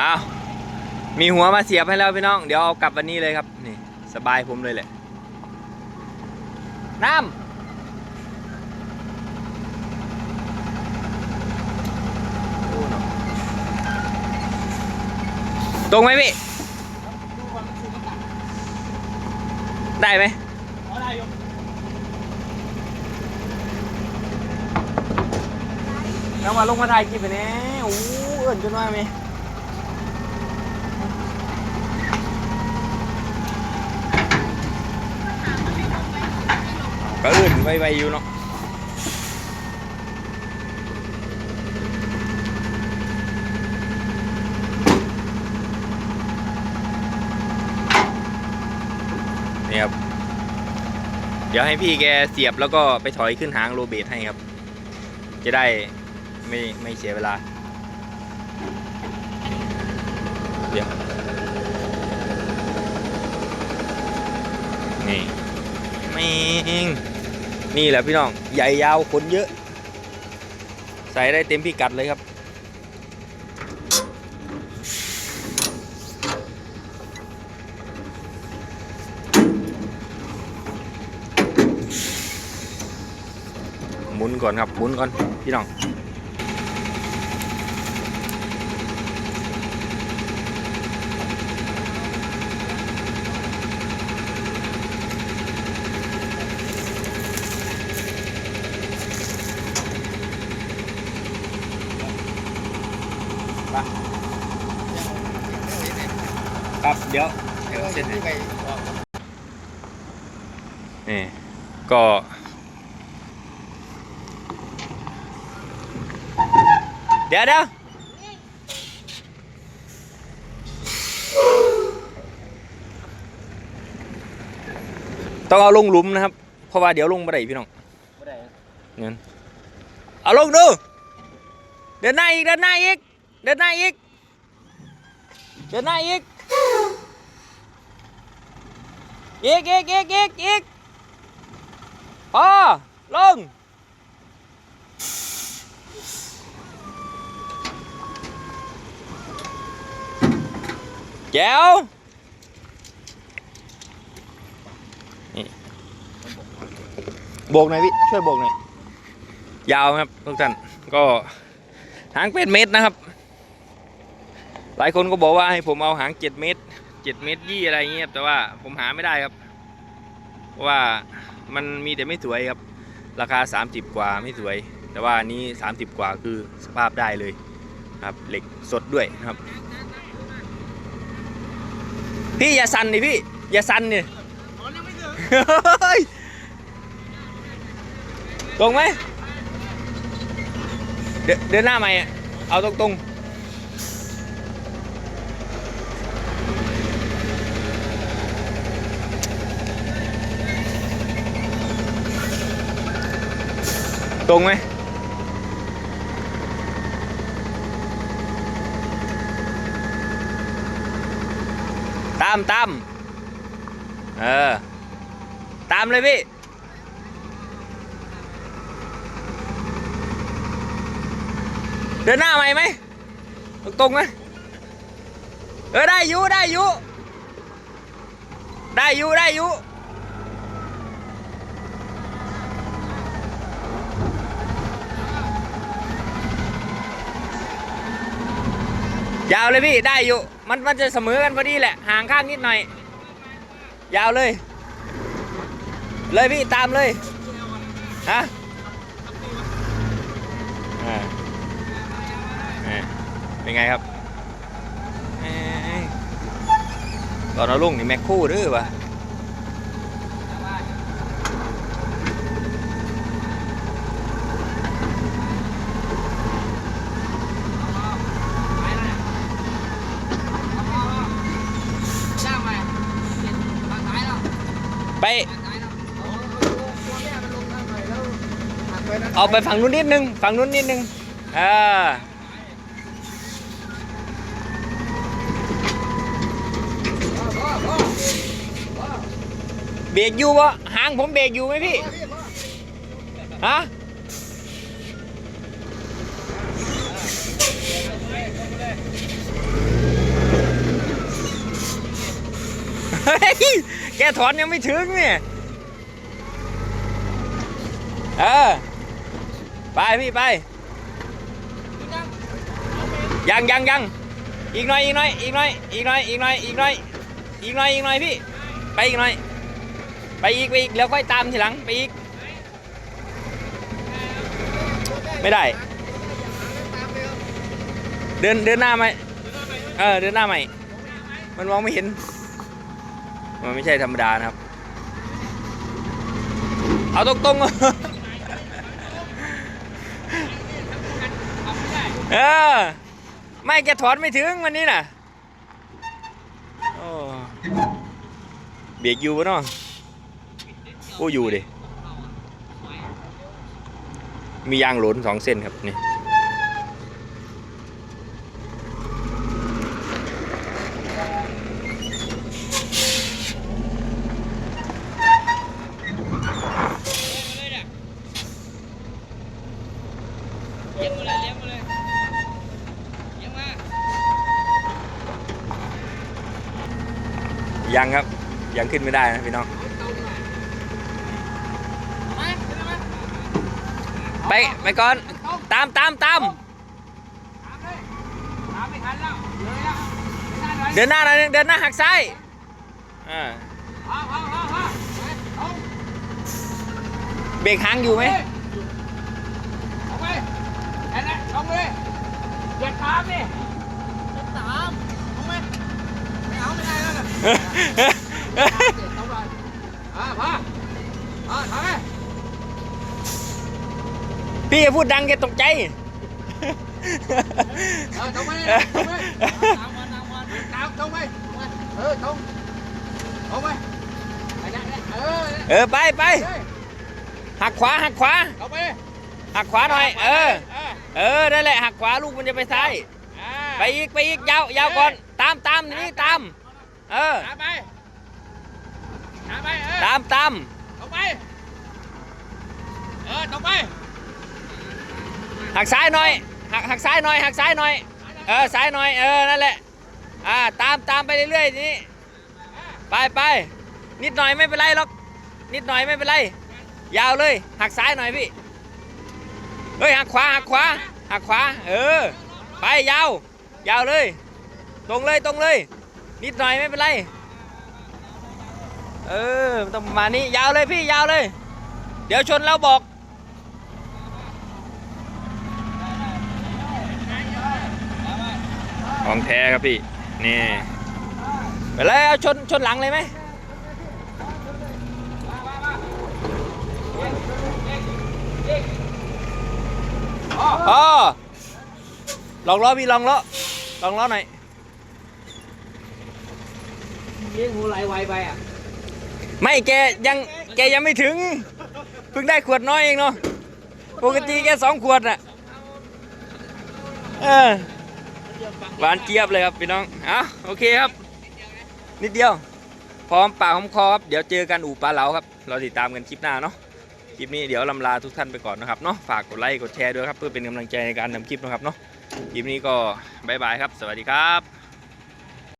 อ้าวมีหัวมาเสียบให้แล้วพี่น้อง เดี๋ยวเอากลับวันนี้เลยครับ นี่ สบายผมเลยแหละ น้ำโอ้เนอะตรงไหมพี่ดูความสูงมันต่ำได้ไหมอ๋อได้อยู่แล้วมาลงมาถ่ายคลิปไปแน่โอ้เอิญจนว่าไหมก็เอิญ ไวๆอยู่เนาะนี่ครับ เดี๋ยวให้พี่แกเสียบแล้วก็ไปถอยขึ้นหางโรเบทให้ครับ จะได้ไม่ไม่เสียเวลา เดี๋ยว นี่ไม่ นี่แหละพี่น้อง ใหญ่ยาวขนเยอะ ใส่ได้เต็มพิกัดเลยครับ หมุนก่อนครับ หมุนก่อน พี่น้อง เดี๋ยวเดี๋ยวเส้นไหนที่ไปออกนี่ก็เดี๋ยวเดี๋ยวต้องเอาลงหลุมนะครับ เพราะว่าเดี๋ยวลงไม่ได้พี่น้องไม่ได้เงินเอาลงดูเดินหน้าอีกเดินหน้าอีกเดินหน้าอีกเดินหน้าอีก อีกอีกอีกอีกอีกพอลงแจ๋วนี่โบกหน่อยพี่ช่วยโบกหน่อยยาวครับทุกท่านก็หางเป็นเมตรนะครับ หลายคนก็บอกว่าให้ผมเอาหางเจ็ดเมตร เจ็ดเมตรยี่อะไรเงี้ยบแต่ว่าผมหาไม่ได้ครับ เพราะว่ามันมีแต่ไม่สวยครับ ราคา 30 กว่าไม่สวย แต่ว่านี้ 30 กว่าคือสภาพได้เลยครับเหล็กสดด้วยครับ พี่อย่าสั่นดิพี่ อย่าสั่นดิอ๋อยังไม่ยตรงไหมเดินหน้าใหม่เอาตรงตรงๆ ตรงไหมตามตามเออ ตามเลยพี่เดินหน้าใหมไหมตรงไหมเออได้ยู่ได้ยู่ได้ยู่ได้ยู่ ยาวเลยพี่ได้อยู่มันมันจะเสมอกันพอดีแหละห่างข้างนิดหน่อย ยาวเลย เลยพี่ตามเลยฮะอ่าอ่าเป็นไงครับตอนเราลุงนี่แม็กคู่หรือวะ ออกไปฝั่งนู้นนิดนึงฝั่งนู้นนิดนึงอ่าเบรกอยู่ปะหางผมเบรกอยู่ไหมพี่ ฮะเฮ้ยแกถอนยังไม่ถึงเนี่ย เออ ไปพี่ไปยังยังยังอีกหน่อยอีกหน่อยอีกหน่อยอีกหน่อยอีกหน่อยอีกหน่อยอีกหน่อยอีกหน่อยพี่ ไปอีกหน่อย ไปอีกไปอีกแล้วค่อยตามทีหลังไปอีก ไม่ได้ เดินเดินหน้าไหมเออเดินหน้าใหม่ มันมองไม่เห็น มันไม่ใช่ธรรมดานะครับ เอาตรงๆ เออ ไม่แกถอนไม่ถึงวันนี้น่ะโอ้เบียกอยู่ปะเนาะโอ้อยู่ดิ มียางหลนสองเส้นครับนี่ เลี้ยงมาเลยเลี้ยงมาเลยเลี้ยงมา ยังครับ ยังขึ้นไม่ได้นะพี่น้อง ไปไปก่อน ตามตามตามเดินหน้าหน่อยเดินหน้าหักซ้ายอ่าเบรกหางอยู่ไหมเอาไปแอนนะลงเลยอย่าตามดิอย่าตามเอาไปไม่เอาไม่ได้แล้วนะต้องไปอ่า พี่พูดดังแกตกใจเออตรงไปตรงไปตามวันตามวันตามตรงไปเออตรงตรงไปไปนะเออเออไปไปหักขวาหักขวาตรงไปหักขวาหน่อย เออ เออนั่นแหละหักขวาลูกมันจะไปซ้าย ไปอีกไปอีกยาวยาวก่อน ตามตามนี่ตาม เออ ตามไป ตามไปเออตามตามตรงไป เออตรงไปหักซ้ายหน่อยหักหักซ้ายหน่อยหักซ้ายหน่อย เออซ้ายหน่อยเออนั่นแหละ อ่าตามตามไปเรื่อยๆนี่ไปไปนิดหน่อยไม่เป็นไรหรอกนิดหน่อยไม่เป็นไร ยาวเลยหักซ้ายหน่อยพี่เฮ้ยหักขวาหักขวาหักขวาเออไปยาวยาวเลย ตรงเลยตรงเลย นิดหน่อยไม่เป็นไร เออมันต้องประมาณนี้ยาวเลยพี่ยาวเลย เดี๋ยวชนแล้วบอก ของแท้ครับพี่ นี่ไปเลยเอาชนชนหลังเลยไหมอ๋อลองล้อพี่ลองล้อลองล้อหน่อย เลี้ยงหูไหลไวไปอะไม่แกยังแกยังไม่ถึง เพิ่งได้ขวดน้อยเองเนาะปกติแกสองขวดน่ะเออหวานเจี๊ยบเลยครับพี่น้องอะโอเคครับ นิดเดียว พร้อมปากหอมคอครับเดี๋ยวเจอกันอู่ปลาเหลาครับเราติดตามกันคลิปหน้าเนาะคลิปนี้เดี๋ยวลำลาทุกท่านไปก่อนนะครับเนาะฝากกดไลค์กดแชร์ด้วยครับเพื่อเป็นกำลังใจในการทำคลิปนะครับเนาะคลิปนี้ก็บายบายครับ สวัสดีครับ